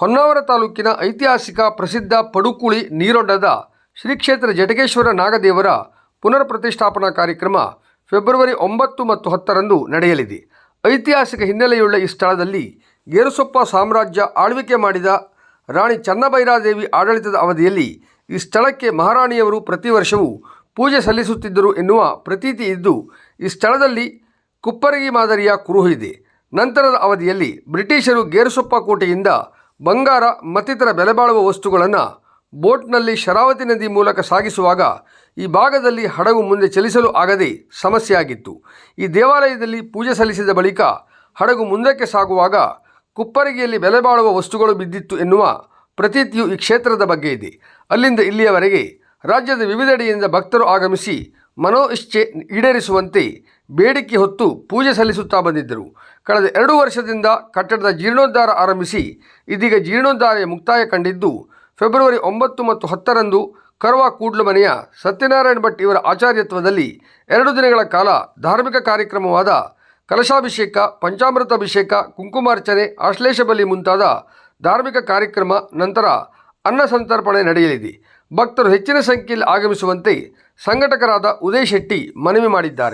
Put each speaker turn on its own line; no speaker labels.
ಹೊನ್ನಾವರ ತಾಲೂಕಿನ ಐತಿಹಾಸಿಕ ಪ್ರಸಿದ್ಧ ಪಡುಕುಳಿ ನೀರೊಡ್ಡದ ಶ್ರೀ ಕ್ಷೇತ್ರ ಜಟಗೇಶ್ವರ ನಾಗದೇವರ ಪುನರ್ ಪ್ರತಿಷ್ಠಾಪನಾ ಕಾರ್ಯಕ್ರಮ ಫೆಬ್ರವರಿ ಒಂಬತ್ತು ಮತ್ತು ಹತ್ತರಂದು ನಡೆಯಲಿದೆ. ಐತಿಹಾಸಿಕ ಹಿನ್ನೆಲೆಯುಳ್ಳ ಈ ಸ್ಥಳದಲ್ಲಿ ಗೇರುಸೊಪ್ಪ ಸಾಮ್ರಾಜ್ಯ ಆಳ್ವಿಕೆ ಮಾಡಿದ ರಾಣಿ ಚನ್ನಭೈರಾದೇವಿ ಆಡಳಿತದ ಅವಧಿಯಲ್ಲಿ ಈ ಸ್ಥಳಕ್ಕೆ ಮಹಾರಾಣಿಯವರು ಪ್ರತಿ ವರ್ಷವೂ ಪೂಜೆ ಸಲ್ಲಿಸುತ್ತಿದ್ದರು ಎನ್ನುವ ಪ್ರತೀತಿ ಇದ್ದು, ಈ ಸ್ಥಳದಲ್ಲಿ ಕುಪ್ಪರಗಿ ಮಾದರಿಯ ಕುರುಹು ಇದೆ. ನಂತರದ ಅವಧಿಯಲ್ಲಿ ಬ್ರಿಟಿಷರು ಗೇರುಸೊಪ್ಪ ಕೋಟೆಯಿಂದ ಬಂಗಾರ, ಮತ್ತಿತರ ಬೆಲೆಬಾಳುವ ವಸ್ತುಗಳನ್ನು ಬೋಟ್ನಲ್ಲಿ ಶರಾವತಿ ನದಿ ಮೂಲಕ ಸಾಗಿಸುವಾಗ ಈ ಭಾಗದಲ್ಲಿ ಹಡಗು ಮುಂದೆ ಚಲಿಸಲು ಆಗದೆ ಸಮಸ್ಯೆಯಾಗಿತ್ತು. ಈ ದೇವಾಲಯದಲ್ಲಿ ಪೂಜೆ ಸಲ್ಲಿಸಿದ ಬಳಿಕ ಹಡಗು ಮುಂದಕ್ಕೆ ಸಾಗುವಾಗ ಕುಪ್ಪರಿಗೆಯಲ್ಲಿ ಬೆಲೆಬಾಳುವ ವಸ್ತುಗಳು ಬಿದ್ದಿತ್ತು ಎನ್ನುವ ಪ್ರತೀತಿಯು ಈ ಕ್ಷೇತ್ರದ ಬಗ್ಗೆ ಇದೆ. ಅಲ್ಲಿಂದ ಇಲ್ಲಿಯವರೆಗೆ ರಾಜ್ಯದ ವಿವಿಧೆಡೆಯಿಂದ ಭಕ್ತರು ಆಗಮಿಸಿ ಮನೋ ಇಚ್ಛೆ ಈಡೇರಿಸುವಂತೆ ಬೇಡಿಕೆ ಹೊತ್ತು ಪೂಜೆ ಸಲ್ಲಿಸುತ್ತಾ ಬಂದಿದ್ದರು. ಕಳೆದ ಎರಡು ವರ್ಷದಿಂದ ಕಟ್ಟಡದ ಜೀರ್ಣೋದ್ಧಾರ ಆರಂಭಿಸಿ ಇದೀಗ ಜೀರ್ಣೋದ್ಧಾರ ಮುಕ್ತಾಯ ಕಂಡಿದ್ದು, ಫೆಬ್ರವರಿ ಒಂಬತ್ತು ಮತ್ತು ಹತ್ತರಂದು ಕರ್ವಾ ಕೂಡ್ಲು ಮನೆಯ ಸತ್ಯನಾರಾಯಣ ಭಟ್ ಇವರ ಆಚಾರ್ಯತ್ವದಲ್ಲಿ ಎರಡು ದಿನಗಳ ಕಾಲ ಧಾರ್ಮಿಕ ಕಾರ್ಯಕ್ರಮವಾದ ಕಲಶಾಭಿಷೇಕ ಪಂಚಾಮೃತ ಅಭಿಷೇಕ ಕುಂಕುಮಾರ್ಚನೆ, ಆಶ್ಲೇಷ ಬಲಿ ಮುಂತಾದ ಧಾರ್ಮಿಕ ಕಾರ್ಯಕ್ರಮ ನಂತರ ಅನ್ನ ಸಂತರ್ಪಣೆ ನಡೆಯಲಿದೆ. ಭಕ್ತರು ಹೆಚ್ಚಿನ ಸಂಖ್ಯೆಯಲ್ಲಿ ಆಗಮಿಸುವಂತೆ ಸಂಘಟಕರಾದ ಉದಯ್ ಶೆಟ್ಟಿ ಮನವಿ ಮಾಡಿದ್ದಾರೆ.